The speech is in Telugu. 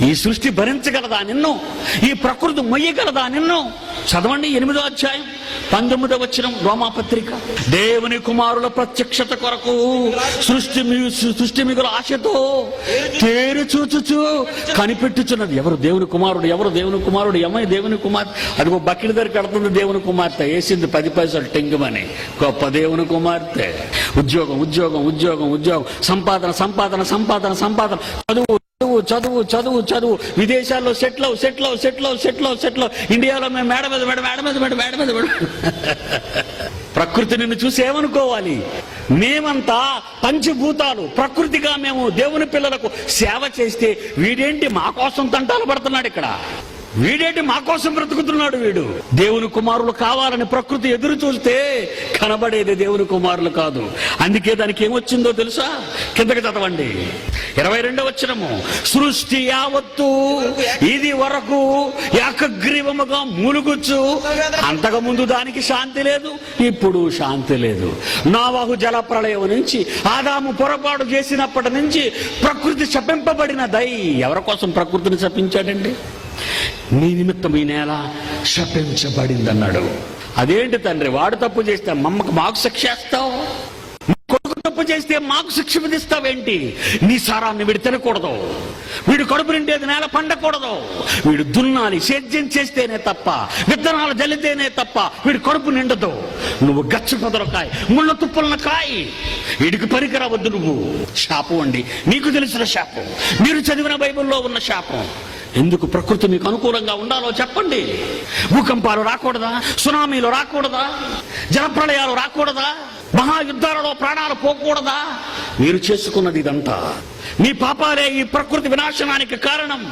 ఈ సృష్టి భరించగలదా నిన్ను? ఈ ప్రకృతి మొయ్యగలదా నిన్ను? చదవండి ఎనిమిదో అధ్యాయం పంతొమ్మిదో వచ్చిన రోమాపత్రిక. దేవుని కుమారుల ప్రత్యక్షత కొరకు సృష్టి మీ- సృష్టి మిగులు ఆశతో తేరు చూచుచు కనిపెట్టుచున్నది. ఎవరు దేవుని కుమారుడు ఎవరు దేవుని కుమారుడు ఏమై దేవుని కుమార్తె ఒక బకెట్ దగ్గరికి వెళ్తుంది దేవుని కుమార్తె. వేసింది పది పైసలు టెంగుమని. గొప్ప దేవుని కుమార్తె. ఉద్యోగం ఉద్యోగం ఉద్యోగం ఉద్యోగం. సంపాదన సంపాదన సంపాదన సంపాదన. చదువు చదువు చదువు చదువు చదువు. విదేశాల్లో సెటిల్ అవు సెటిల్ అవు సెటిల్ అవు సెటిల్ అవు సెటిల్ అవు. ఇండియాలో మేము మేడ మీద మేడ మేడ మీద మేడ మేడ మీద మేడ ప్రకృతి నిన్ను చూసి ఏమనుకోవాలి? మేమంతా పంచభూతాలు. ప్రకృతిగా మేము దేవుని పిల్లలకు సేవ చేస్తే వీడేంటి మా కోసం తంటాలు పడుతున్నాడు ఇక్కడ? వీడేంటి మా కోసం బ్రతుకుతున్నాడు వీడు? దేవుని కుమారులు కావాలని ప్రకృతి ఎదురు చూస్తే కనబడేది దేవుని కుమారులు కాదు. అందుకే దానికి ఏమొచ్చిందో తెలుసా? కిందకి చదవండి. ఇరవై రెండవ వచ్చినము సృష్టి యావత్తు ఇది వరకు ఏకగ్రీవముగా మూలుగుచ్చు అంతకు ముందు దానికి శాంతి లేదు ఇప్పుడు శాంతి లేదు. నావాహు జల ప్రళయం నుంచి ఆదాము పొరపాటు చేసినప్పటి నుంచి ప్రకృతి శపింపబడిన దై. ఎవరి కోసం ప్రకృతిని శపించాడండి? నీ నిమిత్తం ఈ నేల శపించబడిందన్నాడు. అదేంటి తండ్రి వాడు తప్పు చేస్తే మమ్మకు మాకు శిక్ష వేస్తావు? కొడుకు తప్పు చేస్తే మాకు శిక్ష విధిస్తావేంటి? నీ సారాన్ని వీడు తినకూడదు. వీడు కడుపు నిండేది నేల పండకూడదు. వీడు దున్నాలి సేద్యం చేస్తేనే తప్ప విత్తనాలు జల్లితేనే తప్ప వీడు కడుపు నిండదు. నువ్వు గచ్చు పొదరకాయ ముళ్ళ తుప్పలను కాయి. వీడికి పనికిరావద్దు నువ్వు. శాపం అండి. నీకు తెలిసిన శాపం. మీరు చదివిన బైబిల్లో ఉన్న శాపం. ఎందుకు ప్రకృతి మీకు అనుకూలంగా ఉండాలో చెప్పండి? భూకంపాలు రాకూడదా? సునామీలు రాకూడదా? జలప్రళయాలు రాకూడదా? మహాయుద్ధాలలో ప్రాణాలు పోకూడదా? మీరు చేసుకున్నది ఇదంతా. మీ పాపాలే ఈ ప్రకృతి వినాశనానికి కారణం.